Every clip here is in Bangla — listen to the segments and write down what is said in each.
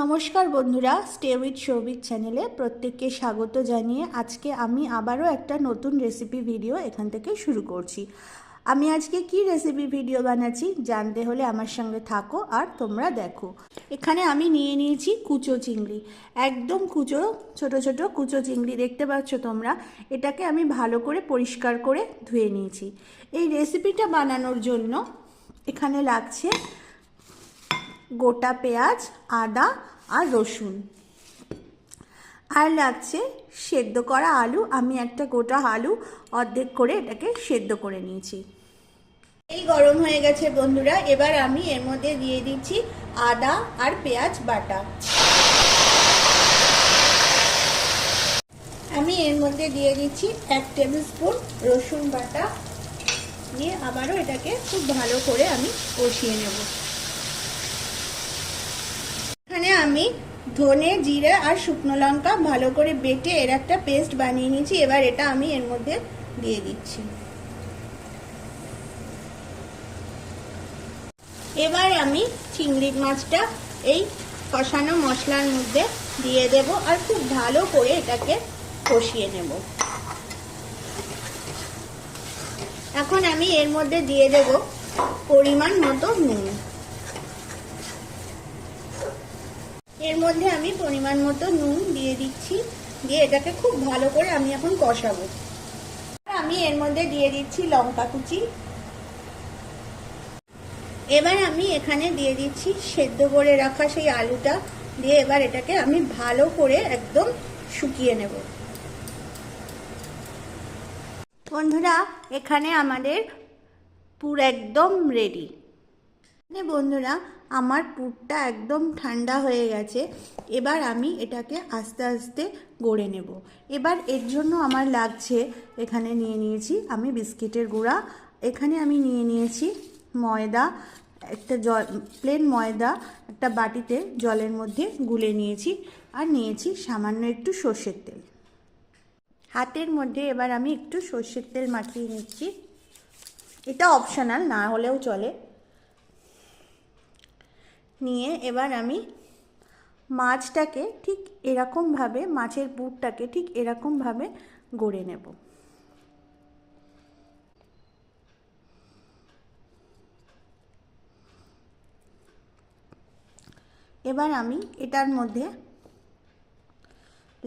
নমস্কার বন্ধুরা স্টে উইথ সৌভিক চ্যানেলে প্রত্যেককে স্বাগত জানিয়ে আজকে আমি আবারও একটা নতুন রেসিপি ভিডিও এখান থেকে শুরু করছি। আমি আজকে কি রেসিপি ভিডিও বানাচ্ছি জানতে হলে আমার সঙ্গে থাকো আর তোমরা দেখো। এখানে আমি নিয়ে নিয়েছি কুচো চিংড়ি। একদম কুচো, ছোট ছোট কুচো চিংড়ি দেখতে পাচ্ছ তোমরা। এটাকে আমি ভালো করে পরিষ্কার করে ধুয়ে নিয়েছি। এই রেসিপিটা বানানোর জন্য এখানে লাগছে গোটা পেঁয়াজ, আদা আর রসুন। আর লাগছে সেদ্ধ করা আলু। আমি একটা গোটা আলু অর্ধেক করে এটাকে সেদ্ধ করে নিয়েছি। এই গরম হয়ে গেছে বন্ধুরা। এবার আমি এর মধ্যে দিয়ে দিচ্ছি আদা আর পেঁয়াজ বাটা। আমি এর মধ্যে দিয়ে দিচ্ছি এক টেবিল স্পুন রসুন বাটা। দিয়ে আবারও এটাকে খুব ভালো করে আমি কষিয়ে নেব এখানে আমি ধনে, জিরে আর শুকনো লঙ্কা ভালো করে বেটে এর একটা পেস্ট বানিয়ে নিয়েছি। এবার এটা আমি এর মধ্যে দিয়ে দিচ্ছি। এবার আমি চিংড়ি মাছটা এই কষানো মশলার মধ্যে দিয়ে দেব আর খুব ভালো করে এটাকে কষিয়ে নেব। এখন আমি এর মধ্যে দিয়ে দেব পরিমাণ মতো নুন। এর মধ্যে আমি পরিমাণ মতো নুন দিয়ে দিচ্ছি, দিয়ে এটাকে খুব ভালো করে আমি এখন কষাবো। আমি এর মধ্যে দিয়ে দিচ্ছি লঙ্কা কুচি। এবার আমি এখানে দিয়ে দিচ্ছি সেদ্ধ করে রাখা সেই আলুটা, দিয়ে এবার এটাকে আমি ভালো করে একদম শুকিয়ে নেব। বন্ধুরা, এখানে আমাদের পুর একদম রেডি বন্ধুরা, আমার পুরটা একদম ঠান্ডা হয়ে গেছে। এবার আমি এটাকে আস্তে আস্তে গড়ে নেব। এবার এর জন্য আমার লাগছে, এখানে নিয়ে নিয়েছি আমি বিস্কিটের গুঁড়া। এখানে আমি নিয়ে নিয়েছি ময়দা, একটা জল প্লেন ময়দা, একটা বাটিতে জলের মধ্যে গুলে নিয়েছি আর নিয়েছি সামান্য একটু সর্ষের তেল। হাতের মধ্যে এবার আমি একটু সর্ষের তেল মাখিয়ে নিচ্ছি। এটা অপশনাল না হলেও চলে। নিয়ে এবার আমি মাছটাকে ঠিক এরকমভাবে, মাছের পুরটাকে ঠিক এরকমভাবে গড়ে নেব। এবার আমি এটার মধ্যে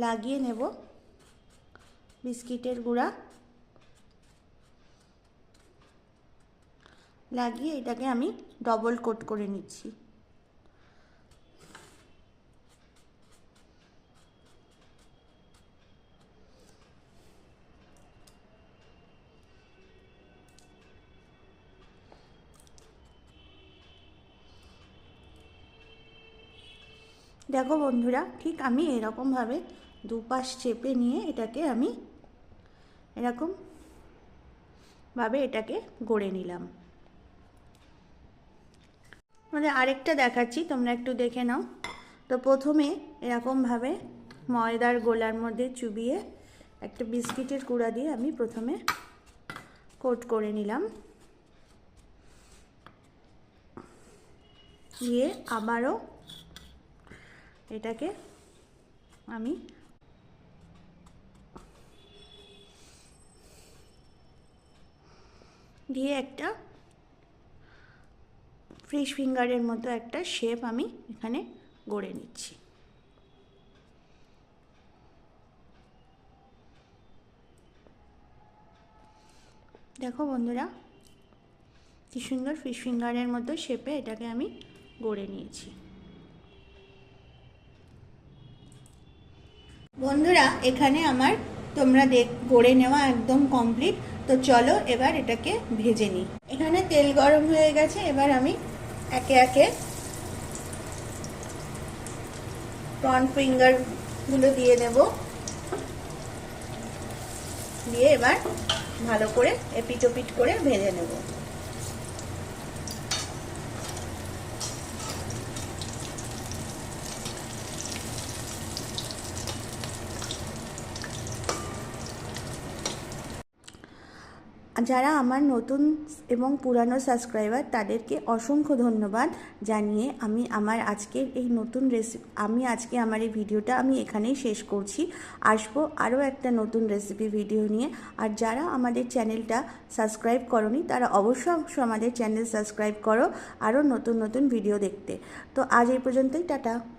লাগিয়ে নেব বিস্কিটের গুঁড়া। লাগিয়ে এটাকে আমি ডবল কোট করে নিচ্ছি। দেখো বন্ধুরা, ঠিক আমি এরকমভাবে দুপাশ চেপে নিয়ে এটাকে আমি এরকম ভাবে এটাকে গড়ে নিলাম। মানে আরেকটা দেখাচ্ছি, তোমরা একটু দেখে নাও। তো প্রথমে এরকমভাবে ময়দার গোলার মধ্যে চুবিয়ে একটা বিস্কিটের কুড়া দিয়ে আমি প্রথমে কোট করে নিলাম। দিয়ে আবারও এটাকে আমি দিয়ে একটা ফিশ ফিঙ্গারের মতো একটা শেপ আমি এখানে গড়ে নিচ্ছি। দেখো বন্ধুরা, কি সুন্দর ফিশ ফিঙ্গারের মতো শেপে এটাকে আমি গড়ে নিয়েছি। বন্ধুরা, এখানে আমার তোমরা দেখ, গড়ে নেওয়া একদম কমপ্লিট তো চলো এবার এটাকে ভেজে নিই। এখানে তেল গরম হয়ে গেছে, এবার আমি একে একে প্রন ফিঙ্গারগুলো দিয়ে দেব। দিয়ে এবার ভালো করে এপিট ওপিট করে ভেজে নেব। যারা আমার নতুন এবং পুরানো সাবস্ক্রাইবার তাদেরকে অসংখ্য ধন্যবাদ জানিয়ে আমি আমার আজকের এই নতুন রেসিপি আমি আজকে আমার এই ভিডিওটা আমি এখানেই শেষ করছি। আসব আরও একটা নতুন রেসিপি ভিডিও নিয়ে। আর যারা আমাদের চ্যানেলটা সাবস্ক্রাইব করনি, তারা অবশ্যই অবশ্যই আমাদের চ্যানেল সাবস্ক্রাইব করো। আরও নতুন নতুন ভিডিও দেখতে। তো আজ এই পর্যন্তই, টাটা।